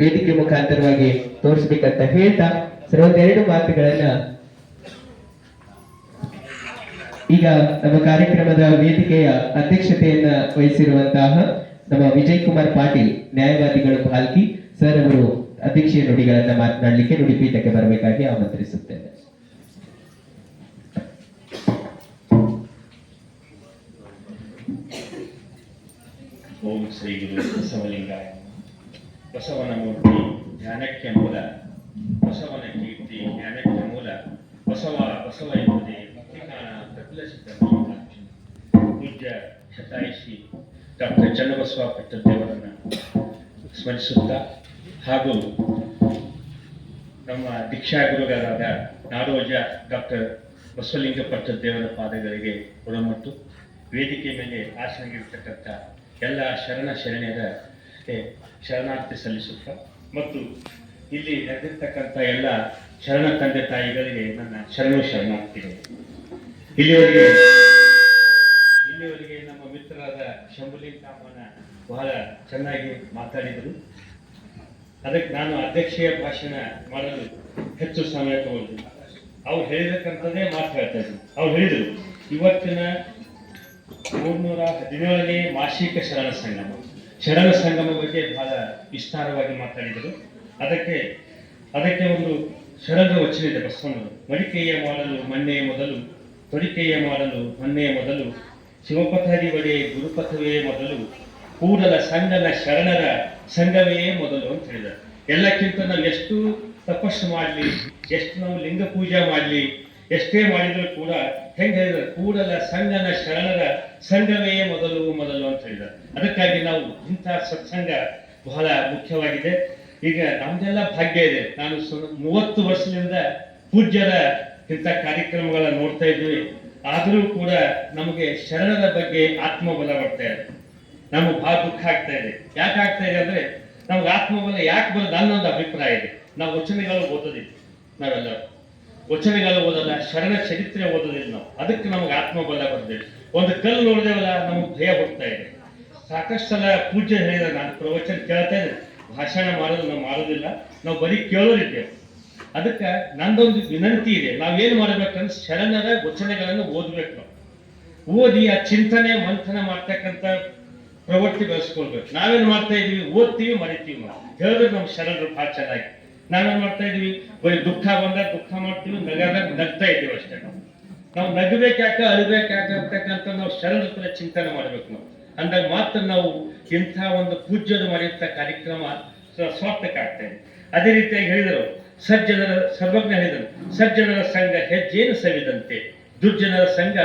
ವೇದಿಕೆ ಮುಖಾಂತರವಾಗಿ ತೋರಿಸ್ಬೇಕಂತ ಹೇಳ್ತಾ ಸರ್ ಒಂದೆರಡು ಮಾತುಗಳನ್ನ ಈಗ ನಮ್ಮ ಕಾರ್ಯಕ್ರಮದ ವೇದಿಕೆಯ ಅಧ್ಯಕ್ಷತೆಯನ್ನ ವಹಿಸಿರುವಂತಹ ನಮ್ಮ ವಿಜಯ್ ಕುಮಾರ್ ಪಾಟೀಲ್, ನ್ಯಾಯವಾದಿಗಳು ಭಾಲ್ಕಿ ಸರ್ ಅವರು ಅಧ್ಯಕ್ಷೀಯ ನುಡಿಗಳನ್ನ ಮಾತನಾಡಲಿಕ್ಕೆ ನುಡಿಪೀಠಕ್ಕೆ ಬರಬೇಕಾಗಿ ಆಮಂತ್ರಿಸುತ್ತೇನೆ. ಓಂ ಶ್ರೀ ಗುರು ಬಸವಲಿಂಗಾಯ ಬಸವನ ಮೂರ್ತಿ ಧ್ಯಾನಕ್ಕೆ ಮೂಲ. ಬಸವನ ಕೀರ್ತಿ, ಜ್ಞಾನಕ್ಕೆ ಮೂಲ. ಬಸವ ಬಸವ ಎಂಬುದೇ ಭಕ್ತಿಕಾಣ ಪ್ರಬಲಸಿದ್ಧ ಪೂಜ್ಯ ಶತಾಯಿಸಿ ಡಾಕ್ಟರ್ ಚನ್ನಬಸವ ಪಟ್ಟದೇವರನ್ನ ಸ್ಮರಿಸುತ್ತಾ ಹಾಗೂ ನಮ್ಮ ದೀಕ್ಷಾ ಗುರುಗಳಾದ ನಾಡೋಜ ಡಾಕ್ಟರ್ ಬಸವಲಿಂಗ ಪಟ್ಟದೇವರ ಪಾದಗಳಿಗೆ ಗುಣಮಟ್ಟು ವೇದಿಕೆ ಮೇಲೆ ಆಸನಗಿರ್ತಕ್ಕಂಥ ಎಲ್ಲ ಶರಣ ಶರಣೆಯರ ಶರಣಾರ್ಥಿ ಸಲ್ಲಿಸುತ್ತಾ ಮತ್ತು ಇಲ್ಲಿ ನಡೆದಿರ್ತಕ್ಕಂಥ ಎಲ್ಲ ಶರಣ ತಂದೆ ತಾಯಿಗಳಿಗೆ ನನ್ನ ಶರಣು ಶರಣಾರ್ಥಿಗಳು. ಇಲ್ಲಿವರೆಗೆ ಇಲ್ಲಿವರೆಗೆ ನಮ್ಮ ಮಿತ್ರರಾದ ಶಂಭುಲಿಂಗಮ್ಮನ ಬಹಳ ಚೆನ್ನಾಗಿ ಮಾತಾಡಿದರು. ಅದಕ್ಕೆ ನಾನು ಅಧ್ಯಕ್ಷೀಯ ಭಾಷಣ ಮಾಡಲು ಹೆಚ್ಚು ಸಮಯ ತಗೊಂಡಿಲ್ಲ ಅವ್ರು ಹೇಳಿದಕ್ಕಂಥದ್ದೇ ಮಾತು ಹೇಳ್ತಾ ಇದ್ರು. ಅವ್ರು ಹೇಳಿದರು, ಇವತ್ತಿನ ಮೂರ್ನೂರ ಹದಿನೇಳನೇ ಮಾಸಿಕ ಶರಣ ಸಂಗಮ. ಶರಣ ಸಂಗಮ ಬಗ್ಗೆ ಬಹಳ ವಿಸ್ತಾರವಾಗಿ ಮಾತಾಡಿದರು. ಅದಕ್ಕೆ ಅದಕ್ಕೆ ಒಂದು ಶರದ ವಚನ ಇದೆ ಬಸವಣ್ಣರು ಮಡಿಕೆಯ ಮಾಡಲು ಮನ್ನೆಯ ಮೊದಲು, ತೊಡಿಕೆಯ ಮಾಡಲು ಮೊನ್ನೆಯ ಮೊದಲು, ಶಿವಪಥದಿ ಒಡೆ ಗುರುಪಥವೇ ಮೊದಲು, ಕೂಡಲ ಸಂಗನ ಶರಣರ ಸಂಘವೇ ಮೊದಲು ಅಂತ ಹೇಳಿದ್ದಾರೆ. ಎಲ್ಲಕ್ಕಿಂತ ನಾವು ಎಷ್ಟು ತಪಸ್ಸು ಮಾಡಲಿ, ಎಷ್ಟು ನಾವು ಲಿಂಗ ಪೂಜೆ ಮಾಡಲಿ ಎಷ್ಟೇ ಮಾಡಿದ್ರು ಕೂಡ ಹೆಂಗೆ ಹೇಳಿದ್ರೆ? ಕೂಡಲ ಸಂಘನ ಶರಣರ ಸಂಘವೇ ಮೊದಲು ಮೊದಲು ಅಂತ ಹೇಳಿದ ಅದಕ್ಕಾಗಿ ನಾವು ಇಂಥ ಸತ್ಸಂಗ ಬಹಳ ಮುಖ್ಯವಾಗಿದೆ. ಈಗ ನಮ್ದೆಲ್ಲ ಭಾಗ್ಯ ಇದೆ. ನಾನು ಮೂವತ್ತು ವರ್ಷದಿಂದ ಪೂಜ್ಯರ ಇಂಥ ಕಾರ್ಯಕ್ರಮಗಳ ನೋಡ್ತಾ ಇದ್ದೀವಿ. ಆದರೂ ಕೂಡ ನಮಗೆ ಶರಣರ ಬಗ್ಗೆ ಆತ್ಮಬಲ ಬರ್ತಾ ಇದೆ. ನಮಗೆ ಬಹಳ ದುಃಖ ಆಗ್ತಾ ಇದೆ. ಯಾಕೆ ಆಗ್ತಾ ಇದೆ ಅಂದ್ರೆ ನಮ್ಗೆ ಆತ್ಮಬಲ ಯಾಕೆ ಬರೋದು ನನ್ನೊಂದು ಅಭಿಪ್ರಾಯ ಇದೆ. ನಾವು ವಚನಗಳು ಓದೋದಿತ್ತು ನಾವೆಲ್ಲ ವಚನಗಳು ಓದಲ್ಲ ಶರಣ ಚರಿತ್ರೆ ಓದೋದಿಲ್ಲ ನಾವು. ಅದಕ್ಕೆ ನಮಗೆ ಆತ್ಮಬಲ ಬರ್ತದೆ ಒಂದು ಕಲ್ಲು ನೋಡಿದೆವಲ್ಲ, ನಮಗೆ ಭಯ ಹೋಗ್ತಾ ಇದೆ. ಸಾಕಷ್ಟು ಸಲ ಪೂಜೆ ಹೇಳಿದ ನಾನು ಪ್ರವಚನ ಕೇಳ್ತಾ ಇದ್ದೆ ಭಾಷಣ ಮಾಡೋದು ನಾವು ಮಾಡೋದಿಲ್ಲ. ನಾವು ಬರೀ ಕೇಳೋರಿದ್ದೇವೆ. ಅದಕ್ಕೆ ನಂದೊಂದು ವಿನಂತಿ ಇದೆ. ನಾವೇನು ಮಾಡಬೇಕಂದ್ರೆ ಶರಣರ ವಚನಗಳನ್ನು ಓದಬೇಕು ನಾವು. ಓದಿ ಆ ಚಿಂತನೆ, ಮಂಥನ ಮಾಡ್ತಕ್ಕಂಥ ಪ್ರವೃತ್ತಿ ಬೆಳೆಸ್ಕೊಳ್ಬೇಕು. ನಾವೇನು ಮಾಡ್ತಾ ಇದ್ದೀವಿ? ಓದ್ತೀವಿ, ಮರಿತೀವಿ ನಾವು. ಹೇಳಿದ್ರೆ ನಮ್ಮ ಶರಣರು ಭಾಳ ಚೆನ್ನಾಗಿ. ನಾವೇನ್ ಮಾಡ್ತಾ ಇದೀವಿ ಬರೀ ದುಃಖ ಬಂದಾಗ ದುಃಖ ಮಾಡ್ತೀವಿ, ನಗಾದಾಗ ನಗ್ತಾ ಇದ್ದೀವಿ ಅಷ್ಟೇ. ನಾವು ನಾವು ನಗಬೇಕಾಕ ಯಾಕೆ ಅಳ್ಬೇಕು ಯಾಕೆ ಅಂತಕ್ಕಂಥ ನಾವು ಶರಣರ ಚಿಂತನೆ ಮಾಡ್ಬೇಕು ನಾವು. ಅಂದಾಗ ಮಾತ್ರ ನಾವು ಇಂಥ ಒಂದು ಪೂಜ್ಯದ ಮಾಡಿರ್ತ ಕಾರ್ಯಕ್ರಮ ಸ್ವಾರ್ಥಕ ಆಗ್ತಾ ಇದೆ. ಅದೇ ರೀತಿಯಾಗಿ ಹೇಳಿದರು. ಸಜ್ಜನರ ಸರ್ವಜ್ಞ ಹೇಳಿದರು. ಸಜ್ಜನರ ಸಂಘ ಹೆಜ್ಜೇನು ಸವಿದಂತೆ, ದುರ್ಜನರ ಸಂಘ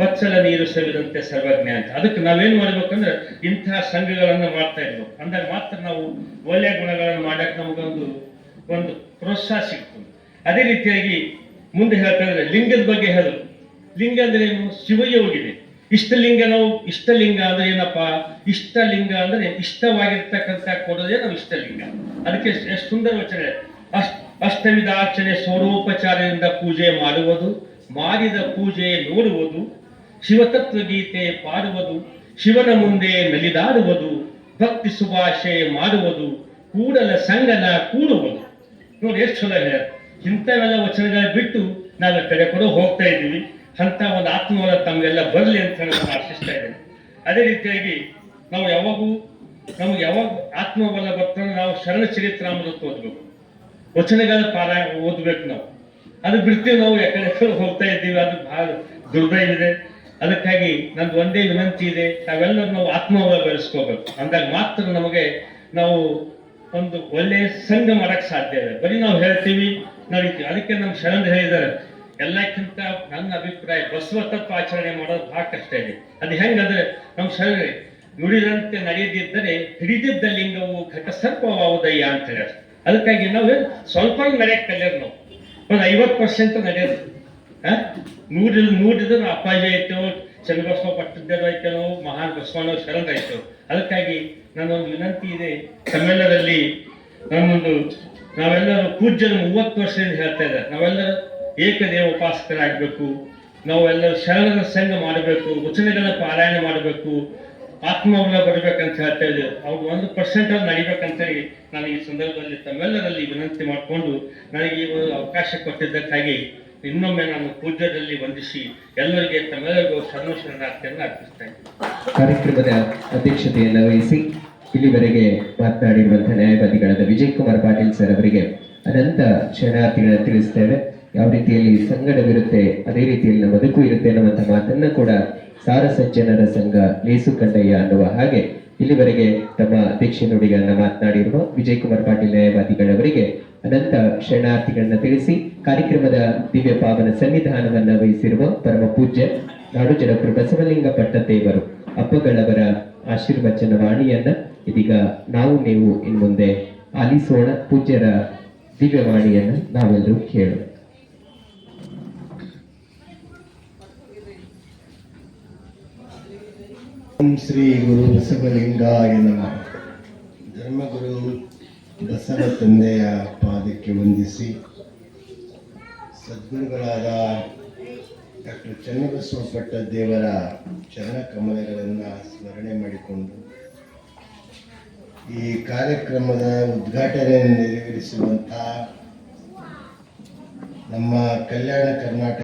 ಬಚ್ಚಲ ನೀರು ಸವಿದಂತೆ ಸರ್ವಜ್ಞ ಅಂತ. ಅದಕ್ಕೆ ನಾವೇನು ಮಾಡ್ಬೇಕಂದ್ರೆ ಇಂತಹ ಸಂಘಗಳನ್ನು ಮಾಡ್ತಾ ಇರ್ಬೇಕು. ಅಂದಾಗ ಮಾತ್ರ ನಾವು ಒಳ್ಳೆಯ ಗುಣಗಳನ್ನು ಮಾಡಕ್ಕೆ ನಮಗೊಂದು ಒಂದು ಪ್ರೋತ್ಸಾಹ ಸಿಗ್ತದೆ. ಅದೇ ರೀತಿಯಾಗಿ ಮುಂದೆ ಹೇಳ್ತಾ ಇದ್ರೆ ಲಿಂಗದ ಬಗ್ಗೆ ಹೇಳು. ಲಿಂಗ ಅಂದ್ರೆ ಏನು? ಶಿವಯೋಗಿದೆ ಇಷ್ಟಲಿಂಗ ನಾವು ಇಷ್ಟಲಿಂಗ ಅಂದ್ರೆ ಏನಪ್ಪಾ? ಇಷ್ಟಲಿಂಗ ಅಂದ್ರೆ ಇಷ್ಟವಾಗಿರ್ತಕ್ಕಂಥ ಕೊಡೋದೇ ನಾವು ಇಷ್ಟಲಿಂಗ. ಅದಕ್ಕೆ ಎಷ್ಟು ಸುಂದರ ವಚನೆ. ಅಷ್ಟ ಅಷ್ಟವಿಧಾರ್ಚನೆ ಸ್ವರೂಪಚಾರದಿಂದ ಪೂಜೆ ಮಾಡುವುದು, ಮಾಡಿದ ಪೂಜೆ ನೋಡುವುದು ಶಿವತತ್ವ ಗೀತೆ ಪಾಡುವುದು, ಶಿವನ ಮುಂದೆ ನಲಿದಾಡುವುದು ಭಕ್ತಿ ಸುಭಾಷೆ ಮಾಡುವುದು, ಕೂಡಲ ಸಂಗನ ಕೂಡುವುದು. ನೋಡಿ ಎಷ್ಟು ಚಲೋ ಇದೆ. ಇಂಥವೆಲ್ಲ ವಚನಗಳ ಬಿಟ್ಟು ನಾವು ಕಡೆ ಕೂಡ ಹೋಗ್ತಾ ಇದ್ದೀವಿ. ಅಂತ ಒಂದು ಆತ್ಮವನ್ನ ತಮಗೆಲ್ಲ ಬರಲಿ ಅಂತ ಹೇಳಿ ನಾನು ಆಶಿಸ್ತಾ ಇದ್ದೇನೆ. ಅದೇ ರೀತಿಯಾಗಿ ನಾವು ಯಾವಾಗೂ ನಮ್ಗೆ ಯಾವಾಗ ಆತ್ಮಬಲ ಬರ್ತಂದ್ರೆ ನಾವು ಶರಣ ಚರಿತ್ರಾಮೃತ ಓದ್ಬೇಕು. ವಚನಗಳ ಪಾರಾಯಣ ಓದ್ಬೇಕು ನಾವು. ಅದು ಬಿಡ್ತೀವಿ ನಾವು ಯಾಕಡೆ ಹೋಗ್ತಾ ಇದ್ದೀವಿ. ಅದು ಬಹಳ ಇದೆ ಅದಕ್ಕಾಗಿ ನಂದು ಒಂದೇ ವಿನಂತಿ ಇದೆ. ನಾವೆಲ್ಲರೂ ನಾವು ಆತ್ಮಬಲ ಬೆಳೆಸ್ಕೋಬೇಕು. ಅಂದಾಗ ಮಾತ್ರ ನಮಗೆ ನಾವು ಒಂದು ಒಳ್ಳೆ ಸಂಘ ಮಾಡಕ್ ಸಾಧ್ಯ ಇದೆ. ಬರೀ ನಾವು ಹೇಳ್ತೀವಿ ನಡೀತೀವಿ ಅದಕ್ಕೆ ನಮ್ಮ ಶರಣ್ ಹೇಳಿದ್ದಾರೆ, ಎಲ್ಲಕ್ಕಿಂತ ನನ್ನ ಅಭಿಪ್ರಾಯ ಬಸವ ತತ್ವ ಆಚರಣೆ ಮಾಡೋದು ಬಹಳ ಕಷ್ಟ ಇದೆ. ಅದು ಹೆಂಗಂದ್ರೆ, ನಮ್ಮ ಶರಣ್ ನುಡಿದಂತೆ ನಡೆಯದಿದ್ದರೆ ಹಿಡಿದಿದ್ದ ಲಿಂಗವು ಘಟ ಸರ್ಪವಾವುದಯ್ಯ ಅಂತ ಹೇಳ್ಯಾರ ಅದಕ್ಕಾಗಿ ನಾವು ಸ್ವಲ್ಪ ನಡೆಯಕ್ ಕಲಿಯೋರು ನಾವು. ಒಂದು ಐವತ್ತು ಪರ್ಸೆಂಟ್ ನಡೆಯೋದು. ನೂರಿದ್ರೆ ಅಪಾಯ ಆಯ್ತು. ಚನ್ನಬಸವ ಪಟ್ಟದ್ದೇವ ಆಯ್ತು ನಾವು ಮಹಾನ್ ಬಸವಣ್ಣ ಶರಣರಾಯ್ತು ಅದಕ್ಕಾಗಿ ನನ್ನೊಂದು ವಿನಂತಿ ಇದೆ, ತಮ್ಮೆಲ್ಲರಲ್ಲಿ ನನ್ನೊಂದು ನಾವೆಲ್ಲರೂ ಪೂಜ್ಯರು ಮೂವತ್ತು ವರ್ಷದಿಂದ ಹೇಳ್ತಾ ಇದ್ದಾರೆ. ನಾವೆಲ್ಲರೂ ಏಕದೇವ ಉಪಾಸಕರಾಗಬೇಕು. ನಾವೆಲ್ಲರೂ ಶರಣರ ಸಂಘ ಮಾಡಬೇಕು ವಚನಗಳ ಪಾರಾಯಣ ಮಾಡಬೇಕು, ಆತ್ಮಬಲ ಬರಬೇಕಂತ ಹೇಳ್ತಾ ಇದ್ದೇವೆ ಅವ್ರು ಒಂದು ಪರ್ಸೆಂಟ್ ಅಲ್ಲಿ ನಡಿಬೇಕಂತೇಳಿ ನಾನು ಈ ಸಂದರ್ಭದಲ್ಲಿ ತಮ್ಮೆಲ್ಲರಲ್ಲಿ ವಿನಂತಿ ಮಾಡಿಕೊಂಡು ನನಗೆ ಈ ಒಂದು ಅವಕಾಶ ಕೊಟ್ಟಿದ್ದಕ್ಕಾಗಿ ಇನ್ನೊಮ್ಮೆ ನಾನು ಪೂಜ್ಯದಲ್ಲಿ ವಂದಿಸಿ ಎಲ್ಲರಿಗೆ ತಮ್ಮೆಲ್ಲರಿಗೂ ಶರಣ ಶರಣಾರ್ಥಿಯನ್ನು ಅರ್ಪಿಸ್ತಾ ಇದ್ದೀನಿ. ಕಾರ್ಯಕ್ರಮದ ಅಧ್ಯಕ್ಷತೆಯನ್ನು ವಹಿಸಿ ಇಲ್ಲಿವರೆಗೆ ಮಾತನಾಡಿರುವಂತಹ ನ್ಯಾಯವಾದಿಗಳಾದ ವಿಜಯ್ ಕುಮಾರ್ ಪಾಟೀಲ್ ಸರ್ ಅವರಿಗೆ ಅನಂತ ಶರಣಾರ್ಥಿಗಳನ್ನು ತಿಳಿಸ್ತೇವೆ. ಯಾವ ರೀತಿಯಲ್ಲಿ ಸಂಗಡವಿರುತ್ತೆ, ಅದೇ ರೀತಿಯಲ್ಲಿ ಬದುಕು ಇರುತ್ತೆ ಅನ್ನುವಂಥ ಮಾತನ್ನ ಕೂಡ ಸಾರಸಜ್ಜನರ ಸಂಘ ಲೇಸು ಕಂಡಯ್ಯ ಅನ್ನುವ ಹಾಗೆ ಇಲ್ಲಿವರೆಗೆ ತಮ್ಮ ಅಧ್ಯಕ್ಷ ನುಡಿಗಳನ್ನ ಮಾತನಾಡಿರುವ ವಿಜಯ್ ಕುಮಾರ್ ಪಾಟೀಲ್ ನ್ಯಾಯವಾದಿಗಳವರಿಗೆ ಅನಂತ ಶರಣಾರ್ಥಿಗಳನ್ನ ತಿಳಿಸಿ ಕಾರ್ಯಕ್ರಮದ ದಿವ್ಯ ಪಾವನ ಸನ್ನಿಧಾನವನ್ನ ವಹಿಸಿರುವ ಪರಮ ಪೂಜ್ಯ ನಾಡು ಜನಕರು ಬಸವಲಿಂಗ ಪಟ್ಟದೇವರು ಅಪ್ಪಗಳವರ ಆಶೀರ್ವಚನ ವಾಣಿಯನ್ನ ಇದೀಗ ನಾವು ನೀವು ಇನ್ಮುಂದೆ ಆಲಿಸೋಣ ಪೂಜ್ಯರ ದಿವ್ಯವಾಣಿಯನ್ನು ನಾವೆಲ್ಲರೂ ಕೇಳೋಣ. ಶ್ರೀ ಗುರು ಬಸವಲಿಂಗಾಯ ನಮಃ ಧರ್ಮಗುರು ಬಸವ ತಂದೆಯ ಪಾದಕ್ಕೆ ವಂದಿಸಿ ಸದ್ಗುರುಗಳಾದ ಡಾಕ್ಟರ್ ಚನ್ನಬಸವ ದೇವರ ಚರಣ ಕಮಲಗಳನ್ನು ಸ್ಮರಣೆ ಮಾಡಿಕೊಂಡು ಈ ಕಾರ್ಯಕ್ರಮದ ಉದ್ಘಾಟನೆಯನ್ನು ನೆರವೇರಿಸುವಂತಹ ನಮ್ಮ ಕಲ್ಯಾಣ ಕರ್ನಾಟಕ